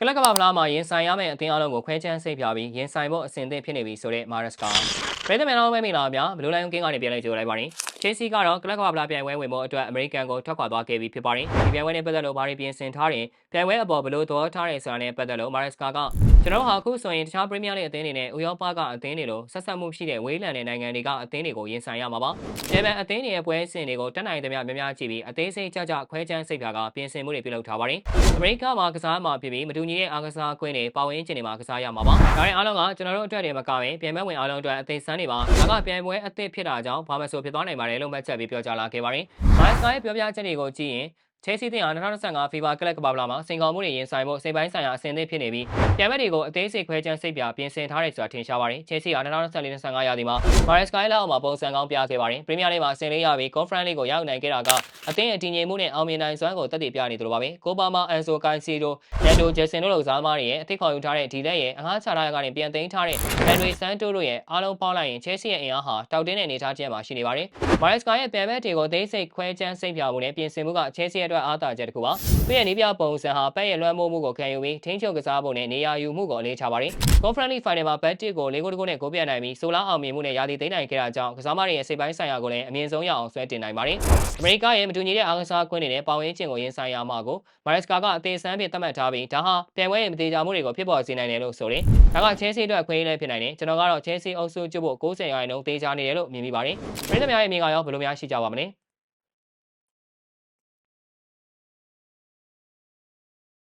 ကလပ်ကမ္ဘာဖလားမှာရင်ဆိုင်ရမယ့်အသင်းအလုံးကိုခွဲချမ်းစိတ်ပြပြီးရင်ဆိုင်ဖို့အဆင်သင့်ဖြစ်နေပြီဆိုတဲ့မာရက်စ်ကပြည်သူ့မြန်တော်ပဲမိလာများဘလူးလိုင်းကင်းကနေပြန်လဲကြိုလိုက်ပါတယ်ချေစီကတော့ကလပ်ကမ္ဘာဖလားပြိုင်ပွဲဝင်ဖို့အတွက်အမေရိကန်ကိုထွက်ခွာသွားခဲ့ပြီးဖြစ်ပါတယ်ဒီပြိုင်ပွဲနဲ့ပတ်သက်လို့ဘာတွေပြင်ဆင်ထားတယ်ပြိုင်ပွဲအပေါ်ဘလို့သဘောထားတယ်ဆိုတာနဲ့ပတ်သက်လို့မာရက်စ် ကကျွန်တော်ဟာအခုဆိုရင်တခြားပရီးမီးယားလိအသင်းတွေနဲ့ဥရောပကအသင်းတွေလိုဆက်ဆက်မှုရှိတဲ့ဝေးလံတဲ့နိုင်ငံတွေကအသင်းတွေကိုရင်ဆိုင်ရမှာပါ။ဒါပေမဲ့အသင်းတွေရဲ့ပွဲစဉ်တွေကိုတက်နိုင်သမျှများများကြည့်ပြီးအသေးစိတ်ကြကြခွဲချမ်းစိတ်ပြာကပြင်ဆင်မှုတွေပြုလုပ်ထားပါတယ်။အမေရိကမှာကစားမှာဖြစ်ပြီးမတူညီတဲ့အားကစားခွင့်တွေပါဝင်ခြင်းတွေမှာကစားရမှာပါ။ဒါရင်အားလုံးကကျွန်တော်တို့အတွက်တွေမကဘဲပြန်မဲ့ဝင်အားလုံးအတွက်အသေးစမ်းတွေပါ။ဒါကပြန်ပွဲအသစ်ဖြစ်တာကြောင့်ဘာမှဆိုဖြစ်သွားနိုင်ပါတယ်လို့မှတ်ချက်ပြီးပြောကြားလာခဲ့ပါတယ်။မိုင်းစကိုင်းပြောပြချက်တွေကိုကြည့်ရင် ချဲစီတင်ဟာ2025 FIFA ကလပ်ကမ္ဘာဖလားမှာစင်ကာပူနဲ့ရင်ဆိုင်ဖို့စိတ်ပိုင်းဆိုင်ရာအဆင်သင့်ဖြစ်နေပြီးပြန်မဲ့တွေကိုအသေးစိတ်ခွဲချမ်းစိတ်ပြပြင်ဆင်ထားတယ်ဆိုတာထင်ရှားပါတယ်။ချဲစီဟာ2024-25ရာသီမှာ Mares Sky လောက်မှာပုံစံကောင်းပြခဲ့ပါတယ်။ပရီးမီးယားလိမှာဆင်လေးရပြီး Conference League ကိုရောက်နိုင်ခဲ့တာကအသင်းအတည်ငြိမ်မှုနဲ့အောင်မြင်နိုင်စွမ်းကိုတက်တည်ပြနေသလိုပါပဲ။ကိုပါမာအန်ဆိုကန်စီဒိုနန်ဒိုဂျက်ဆင်တို့လိုစားမားတွေရဲ့အသစ်ခေါ်ယူထားတဲ့ဒီလက်ရဲ့အငှားချထားရကနေပြန်သိမ်းထားတဲ့ဘန်ရီဆန်တိုတို့ရဲ့အားလုံးပေါင်းလိုက်ရင်ချဲစီရဲ့အင်အားဟာတောက်တင်းတဲ့အနေအထားချက်မှာရှိနေပါတယ်။ Mares Sky ရဲ့ပြန်မဲ့တွေကိုအသေးစိတ်ခွဲချမ်းစိတ်ပြမှုနဲ့ပြင်ဆင်မှုကချဲစီရဲ့အတွက်အားသာချက်တစ်ခုပါ။သူ့ရဲ့နေပြပုံစံဟာပက်ရဲ့လွှမ်းမိုးမှုကိုခံယူပြီးထိန်းချုပ်ကစားပုံနဲ့နေရာယူမှုကိုအလေးထားပါတယ်။ Conference League Final မှာဘတ်တစ်ကို၄ဂိုးတဂိုးနဲ့ဂိုးပြတ်နိုင်ပြီးဆိုလာအောင်မြင်မှုနဲ့ရာသီသိမ်းနိုင်ခဲ့တာကြောင့်ကစားမတွေရဲ့စိတ်ပိုင်းဆိုင်ရာကိုလည်းအမြင့်ဆုံးရအောင်ဆွဲတင်နိုင်ပါတယ်။အမေရိကရဲ့မတူညီတဲ့အားကစားကွင်းတွေနဲ့ပါဝင်ခြင်းကိုရင်ဆိုင်ရမှာကိုမာရက်စကာကအသေးစမ်းဖြင့်သတ်မှတ်ထားပြီးဒါဟာပြိုင်ပွဲရဲ့မသေးချာမှုတွေကိုဖြစ်ပေါ်စေနိုင်တယ်လို့ဆိုတယ်။ဒါကချဲစီအတွက်အခွင့်အရေးလည်းဖြစ်နိုင်တယ်။ကျွန်တော်ကတော့ချဲစီအုပ်စုကျွတ်ဖို့90ရာခိုင်နှုန်းသေးချာနေတယ်လို့မြင်မိပါတယ်။ပြည်သူများရဲ့အမြင်ကရောဘယ်လိုများရှိကြပါမလဲ။